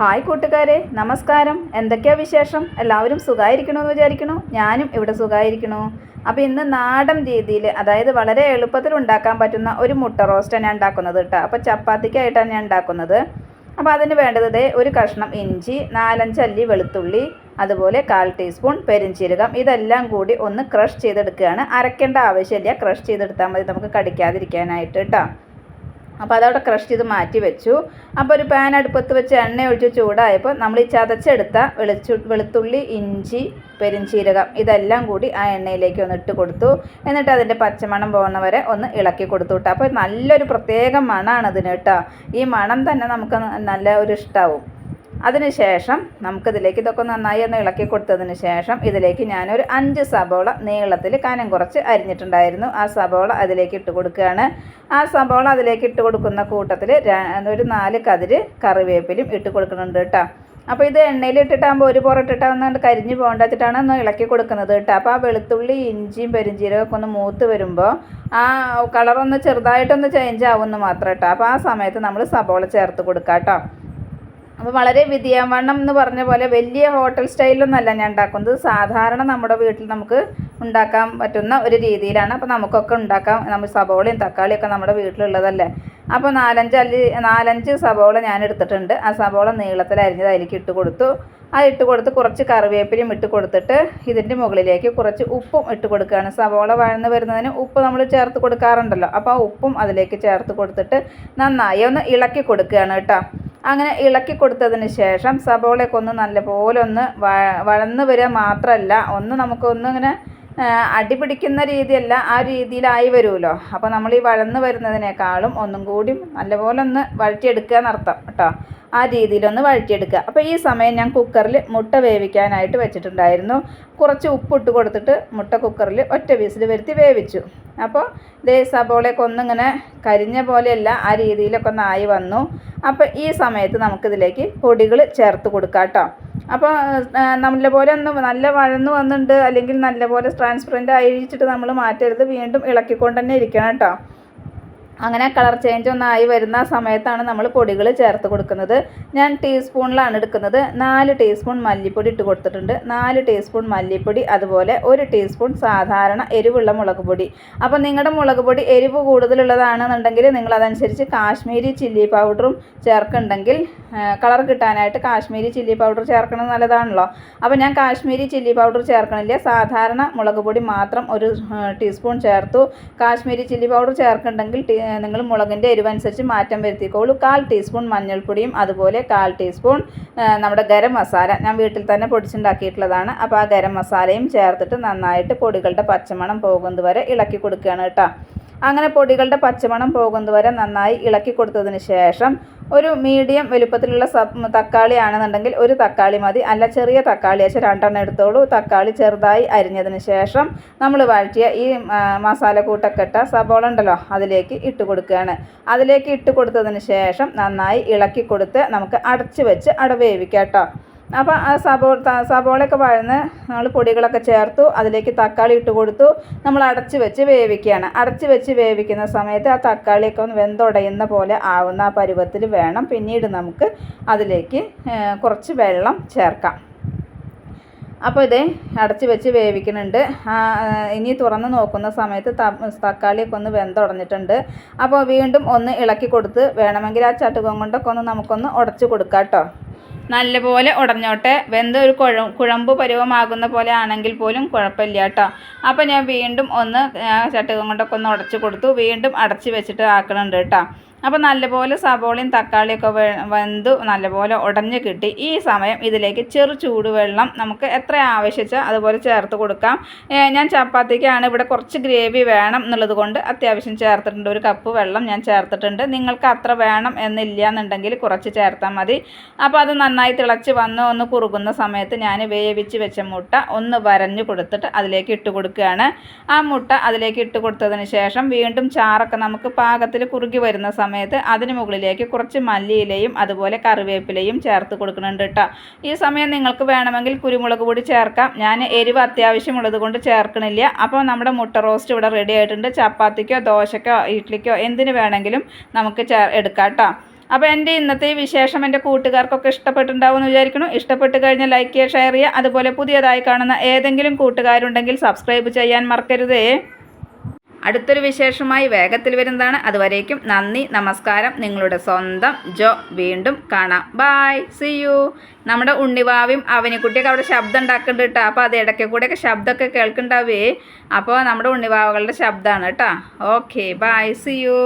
Hi കൂട്ടുകാരെ നമസ്കാരം. എന്തൊക്കെയാ വിശേഷം? എല്ലാവരും സുഖമായിരിക്കണമെന്ന് വിചാരിക്കണു? ഞാനും ഇവിടെ സുഖമായിരിക്കണു അപ്പോൾ ഇന്ന് നാടൻ രീതിയിൽ അതായത് വളരെ എളുപ്പത്തിൽ ഉണ്ടാക്കാൻ പറ്റുന്ന ഒരു മുട്ട റോസ്റ്റാണ് ഞാൻ ഉണ്ടാക്കുന്നത് കേട്ടോ അപ്പോൾ ചപ്പാത്തിക്കായിട്ടാണ് ഞാൻ ഉണ്ടാക്കുന്നത്. അപ്പോൾ അതിന് വേണ്ടത് ഒരു കഷ്ണം ഇഞ്ചി നാലഞ്ച് അല്ലി വെളുത്തുള്ളി അതുപോലെ കാൽ ടീസ്പൂൺ പെരിഞ്ചീരകം. ഇതെല്ലാം കൂടി ഒന്ന് ക്രഷ് ചെയ്തെടുക്കുകയാണ്. അരക്കേണ്ട ആവശ്യമില്ല. ക്രഷ് ചെയ്തെടുത്താൽ മതി നമുക്ക് കടിക്കാതിരിക്കാനായിട്ട് കേട്ടോ അപ്പോൾ അതവിടെ ക്രഷ് ചെയ്ത് മാറ്റി വെച്ചു. അപ്പോൾ ഒരു പാൻ അടുപ്പത്ത് വെച്ച് എണ്ണ ഒഴിച്ച് ചൂടായപ്പോൾ നമ്മൾ ഈ ചതച്ചെടുത്ത വെളിച്ചു വെളുത്തുള്ളി ഇഞ്ചി പെരിഞ്ചീരകം ഇതെല്ലാം കൂടി ആ എണ്ണയിലേക്ക് ഒന്ന് ഇട്ട് കൊടുത്തു. എന്നിട്ട് അതിന്റെ പച്ചമണം പോകുന്ന വരെ ഒന്ന് ഇളക്കി കൊടുത്തു കേട്ടോ അപ്പോൾ നല്ലൊരു പ്രത്യേക മണമാണ് അതിന് കേട്ടോ ഈ മണം തന്നെ നമുക്ക് നല്ല ഒരു ഇഷ്ടമാവും അതിനുശേഷം നമുക്കിതിലേക്ക് ഇതൊക്കെ നന്നായി ഒന്ന് ഇളക്കി കൊടുത്തതിന് ശേഷം ഇതിലേക്ക് ഞാനൊരു അഞ്ച് സബോള നീളത്തിൽ കനം കുറച്ച് അരിഞ്ഞിട്ടുണ്ടായിരുന്നു. ആ സബോള അതിലേക്ക് ഇട്ട് കൊടുക്കുകയാണ്. ആ സബോള അതിലേക്ക് ഇട്ട് കൊടുക്കുന്ന കൂട്ടത്തിൽ ഒരു നാല് കതിര് കറിവേപ്പിലും ഇട്ട് കൊടുക്കുന്നുണ്ട് കേട്ടോ. അപ്പോൾ ഇത് എണ്ണയിൽ ഇട്ടിട്ടാകുമ്പോൾ ഒരു പുറത്തിട്ടാകുന്ന കരിഞ്ഞ് പോകേണ്ടതിട്ടാണ് ഒന്ന് ഇളക്കി കൊടുക്കുന്നത് കേട്ടോ. അപ്പോൾ ആ വെളുത്തുള്ളി ഇഞ്ചിയും പെരിഞ്ചീരകമൊക്കെ ഒന്ന് മൂത്ത് വരുമ്പോൾ ആ കളറൊന്ന് ചെറുതായിട്ടൊന്ന് ചേഞ്ച് ആവുമെന്ന് മാത്രം കേട്ടോ. അപ്പോൾ ആ സമയത്ത് നമ്മൾ സബോള ചേർത്ത് കൊടുക്കാം കേട്ടോ. അപ്പോൾ വളരെ വിധിയാവണ്ണം എന്ന് പറഞ്ഞ പോലെ വലിയ ഹോട്ടൽ സ്റ്റൈലൊന്നുമല്ല ഞാൻ ഉണ്ടാക്കുന്നത്. സാധാരണ നമ്മുടെ വീട്ടിൽ നമുക്ക് ഉണ്ടാക്കാൻ പറ്റുന്ന ഒരു രീതിയിലാണ്. അപ്പോൾ നമുക്കൊക്കെ ഉണ്ടാക്കാം. നമ്മൾ സബോളയും തക്കാളിയൊക്കെ നമ്മുടെ വീട്ടിലുള്ളതല്ലേ. അപ്പോൾ നാലഞ്ച് അല്ലി നാലഞ്ച് സബോള ഞാൻ എടുത്തിട്ടുണ്ട്. ആ സബോള നീളത്തിൽ അതിലേക്ക് ഇട്ട് കൊടുത്തു. ആ ഇട്ട് കൊടുത്ത് കുറച്ച് കറിവേപ്പിലയും ഇട്ട് കൊടുത്തിട്ട് ഇതിന്റെ മുകളിലേക്ക് കുറച്ച് ഉപ്പും ഇട്ട് കൊടുക്കുകയാണ്. സവോള വഴന്ന് വരുന്നതിന് ഉപ്പ് നമ്മൾ ചേർത്ത് കൊടുക്കാറുണ്ടല്ലോ. അപ്പോൾ ആ ഉപ്പും അതിലേക്ക് ചേർത്ത് കൊടുത്തിട്ട് നന്നായി ഒന്ന് ഇളക്കി കൊടുക്കുകയാണ് കേട്ടോ. അങ്ങനെ ഇളക്കി കൊടുത്തതിന് ശേഷം സബോളയൊക്കെ ഒന്ന് നല്ലപോലെ ഒന്ന് വഴന്ന് വരിക മാത്രമല്ല ഒന്ന് നമുക്കൊന്ന് ഇങ്ങനെ അടിപിടിക്കുന്ന രീതിയല്ല ആ രീതിയിലായി വരുമല്ലോ. അപ്പോൾ നമ്മൾ ഈ വഴന്ന് വരുന്നതിനേക്കാളും ഒന്നും കൂടി നല്ലപോലെ ഒന്ന് വഴറ്റിയെടുക്കുക എന്നർത്ഥം. കേട്ടോ? ആ രീതിയിലൊന്ന് വഴറ്റിയെടുക്കുക. അപ്പോൾ ഈ സമയം ഞാൻ കുക്കറിൽ മുട്ട വേവിക്കാനായിട്ട് വെച്ചിട്ടുണ്ടായിരുന്നു. കുറച്ച് ഉപ്പിട്ട് കൊടുത്തിട്ട് മുട്ട കുക്കറിൽ ഒറ്റ വീസിൽ വരുത്തി വേവിച്ചു. അപ്പോൾ ദേ സബോളയൊക്കെ ഒന്നിങ്ങനെ കരിഞ്ഞ പോലെയല്ല ആ രീതിയിലൊക്കെ ഒന്ന് ആയി വന്നു. അപ്പോൾ ഈ സമയത്ത് നമുക്കിതിലേക്ക് പൊടികൾ ചേർത്ത് കൊടുക്കാം കേട്ടോ. അപ്പോൾ നല്ല പോലെ ഒന്ന് നല്ല വഴന്ന് വന്നിട്ടുണ്ട് അല്ലെങ്കിൽ നല്ല പോലെ ട്രാൻസ്പെറന്റ് ആയിട്ട് നമ്മൾ മാറ്റരുത് വീണ്ടും ഇളക്കിക്കൊണ്ട് തന്നെ ഇരിക്കണം കേട്ടോ. അങ്ങനെ കളർ ചേഞ്ച് ഒന്നായി വരുന്ന സമയത്താണ് നമ്മൾ പൊടികൾ ചേർത്ത് കൊടുക്കുന്നത്. ഞാൻ ടീസ്പൂണിലാണ് എടുക്കുന്നത്. നാല് ടീസ്പൂൺ മല്ലിപ്പൊടി ഇട്ട് കൊടുത്തിട്ടുണ്ട്. നാല് ടീസ്പൂൺ മല്ലിപ്പൊടി അതുപോലെ ഒരു ടീസ്പൂൺ സാധാരണ എരിവുള്ള മുളക് പൊടി. അപ്പോൾ നിങ്ങളുടെ മുളക് പൊടി എരിവ് കൂടുതലുള്ളതാണെന്നുണ്ടെങ്കിൽ നിങ്ങൾ അതനുസരിച്ച് കാശ്മീരി ചില്ലി പൗഡറും ചേർക്കുന്നുണ്ടെങ്കിൽ കളർ കിട്ടാനായിട്ട് കാശ്മീരി ചില്ലി പൗഡർ ചേർക്കുന്നത് നല്ലതാണല്ലോ. അപ്പോൾ ഞാൻ കാശ്മീരി ചില്ലി പൗഡർ ചേർക്കണില്ല. സാധാരണ മുളക് പൊടി മാത്രം ഒരു ടീസ്പൂൺ ചേർത്തു. കാശ്മീരി ചില്ലി പൗഡർ ചേർക്കുന്നുണ്ടെങ്കിൽ നിങ്ങൾ മുളകിന്റെ എരിവനുസരിച്ച് മാറ്റം വരുത്തിക്കോളൂ. കാൽ ടീസ്പൂൺ മഞ്ഞൾപ്പൊടിയും അതുപോലെ കാൽ ടീസ്പൂൺ നമ്മുടെ ഗരം മസാല. ഞാൻ വീട്ടിൽ തന്നെ പൊടിച്ചുണ്ടാക്കിയിട്ടുള്ളതാണ്. അപ്പോൾ ആ ഗരം മസാലയും ചേർത്തിട്ട് നന്നായിട്ട് പൊടികളുടെ പച്ചമണം പോകുന്നത് വരെ ഇളക്കി കൊടുക്കുകയാണ് കേട്ടോ. അങ്ങനെ പൊടികളുടെ പച്ചമണം പോകുന്നത് വരെ നന്നായി ഇളക്കി കൊടുത്തതിന് ശേഷം ഒരു മീഡിയം വലുപ്പത്തിലുള്ള തക്കാളി ആണെന്നുണ്ടെങ്കിൽ ഒരു തക്കാളി മതി. അല്ല ചെറിയ തക്കാളി. വെച്ചാൽ രണ്ടെണ്ണം എടുത്തോളൂ. തക്കാളി ചെറുതായി അരിഞ്ഞതിന് ശേഷം നമ്മൾ വഴറ്റിയ ഈ മസാല കൂട്ടൊക്കെ ഇട്ട സബോള ഉണ്ടല്ലോ അതിലേക്ക് ഇട്ട് കൊടുക്കുകയാണ്. അതിലേക്ക് ഇട്ട് കൊടുത്തതിന് ശേഷം നന്നായി ഇളക്കി കൊടുത്ത് നമുക്ക് അടച്ച് വെച്ച് അടവേവിക്കാം കേട്ടോ. അപ്പോൾ ആ സബോ സബോളയൊക്കെ വഴന്ന് നമ്മൾ പൊടികളൊക്കെ ചേർത്തു അതിലേക്ക് തക്കാളി ഇട്ട് കൊടുത്തു. നമ്മൾ അടച്ച് വെച്ച് വേവിക്കുകയാണ് അടച്ച് വെച്ച് വേവിക്കുന്ന സമയത്ത് ആ തക്കാളിയൊക്കെ ഒന്ന് വെന്തുടയുന്ന പോലെ ആവുന്ന ആ പരുവത്തിൽ വേണം. പിന്നീട് നമുക്ക് അതിലേക്ക് കുറച്ച് വെള്ളം ചേർക്കാം. അപ്പോൾ ഇതേ അടച്ച് വെച്ച് വേവിക്കുന്നുണ്ട്. ഇനി തുറന്ന് നോക്കുന്ന സമയത്ത് തക്കാളിയൊക്കെ ഒന്ന് വെന്തുടഞ്ഞിട്ടുണ്ട്. അപ്പോൾ വീണ്ടും ഒന്ന് ഇളക്കി കൊടുത്ത് വേണമെങ്കിൽ ആ ചട്ടുകം കൊണ്ടൊക്കെ ഒന്ന് നമുക്കൊന്ന് ഉടച്ച് കൊടുക്കാം കേട്ടോ. നല്ലപോലെ ഉടഞ്ഞോട്ടെ. വെന്ത് ഒരു കുഴ കുഴമ്പ് പരുവമാകുന്ന പോലെ ആണെങ്കിൽ പോലും കുഴപ്പമില്ല കേട്ടോ. അപ്പോൾ ഞാൻ വീണ്ടും ഒന്ന് ചട്ടുകം കൊണ്ടൊക്കെ ഒന്ന് ഉടച്ച് കൊടുത്തു. വീണ്ടും അടച്ച് വെച്ചിട്ട് ആക്കണുണ്ട് കേട്ടോ. അപ്പോൾ നല്ലപോലെ സബോളയും തക്കാളിയൊക്കെ വെന്ത് നല്ലപോലെ ഉടഞ്ഞ് കിട്ടി. ഈ സമയം ഇതിലേക്ക് ചെറു ചൂടുവെള്ളം നമുക്ക് എത്ര ആവശ്യിച്ചാൽ അതുപോലെ ചേർത്ത് കൊടുക്കാം. ഞാൻ ചപ്പാത്തിക്കാണ് ഇവിടെ കുറച്ച് ഗ്രേവി വേണം എന്നുള്ളത് കൊണ്ട് അത്യാവശ്യം ചേർത്തിട്ടുണ്ട്. ഒരു കപ്പ് വെള്ളം ഞാൻ ചേർത്തിട്ടുണ്ട്. നിങ്ങൾക്ക് അത്ര വേണം എന്നില്ല എന്നുണ്ടെങ്കിൽ കുറച്ച് ചേർത്താൽ മതി. അപ്പോൾ അത് നന്നായി തിളച്ച് വന്ന് ഒന്ന് കുറുകുന്ന സമയത്ത് ഞാൻ വേവിച്ച് വെച്ച മുട്ട ഒന്ന് വരഞ്ഞു കൊടുത്തിട്ട് അതിലേക്ക് ഇട്ട് കൊടുക്കുകയാണ്. ആ മുട്ട അതിലേക്ക് ഇട്ട് കൊടുത്തതിന് ശേഷം വീണ്ടും ചാറൊക്കെ നമുക്ക് പാകത്തിൽ കുറുകി വരുന്ന സമയത്ത് അതിന് മുകളിലേക്ക് കുറച്ച് മല്ലിയിലയും അതുപോലെ കറിവേപ്പിലയും ചേർത്ത് കൊടുക്കുന്നുണ്ട് കേട്ടോ ഈ സമയം നിങ്ങൾക്ക് വേണമെങ്കിൽ കുരുമുളക് പൊടി ചേർക്കാം. ഞാൻ എരിവ് അത്യാവശ്യമുള്ളത് കൊണ്ട് ചേർക്കണില്ല. അപ്പോൾ നമ്മുടെ മുട്ട റോസ്റ്റ് ഇവിടെ റെഡി ആയിട്ടുണ്ട്. ചപ്പാത്തിക്കോ ദോശക്കോ ഇഡ്ലിക്കോ എന്തിന് വേണമെങ്കിലും നമുക്ക് ചേർ എടുക്കാം അപ്പോൾ എന്റെ ഇന്നത്തെ ഈ വിശേഷം എന്റെ കൂട്ടുകാർക്കൊക്കെ ഇഷ്ടപ്പെട്ടിട്ടുണ്ടാവും എന്ന് വിചാരിക്കുന്നു. ഇഷ്ടപ്പെട്ട് കഴിഞ്ഞാൽ ലൈക്ക് ചെയ്യുക ഷെയർ ചെയ്യുക. അതുപോലെ പുതിയതായി കാണുന്ന ഏതെങ്കിലും കൂട്ടുകാരുണ്ടെങ്കിൽ സബ്സ്ക്രൈബ് ചെയ്യാൻ മറക്കരുതേ. അടുത്തൊരു വിശേഷമായി വേഗത്തിൽ വരുന്നതാണ്. അതുവരേക്കും നന്ദി നമസ്കാരം. നിങ്ങളുടെ സ്വന്തം ജോ. വീണ്ടും കാണാം. ബായ് സി യു നമ്മുടെ ഉണ്ണിവാവിയും അവനിക്കുട്ടിയൊക്കെ അവിടെ ശബ്ദം ഉണ്ടാക്കുന്നുണ്ട് കേട്ടോ. അപ്പോൾ അത് ഇടയ്ക്ക് കൂടെയൊക്കെ ശബ്ദമൊക്കെ കേൾക്കുന്നുണ്ടാവേ. അപ്പോൾ നമ്മുടെ ഉണ്ണിവാവകളുടെ ശബ്ദമാണ് കേട്ടോ. Okay bye C U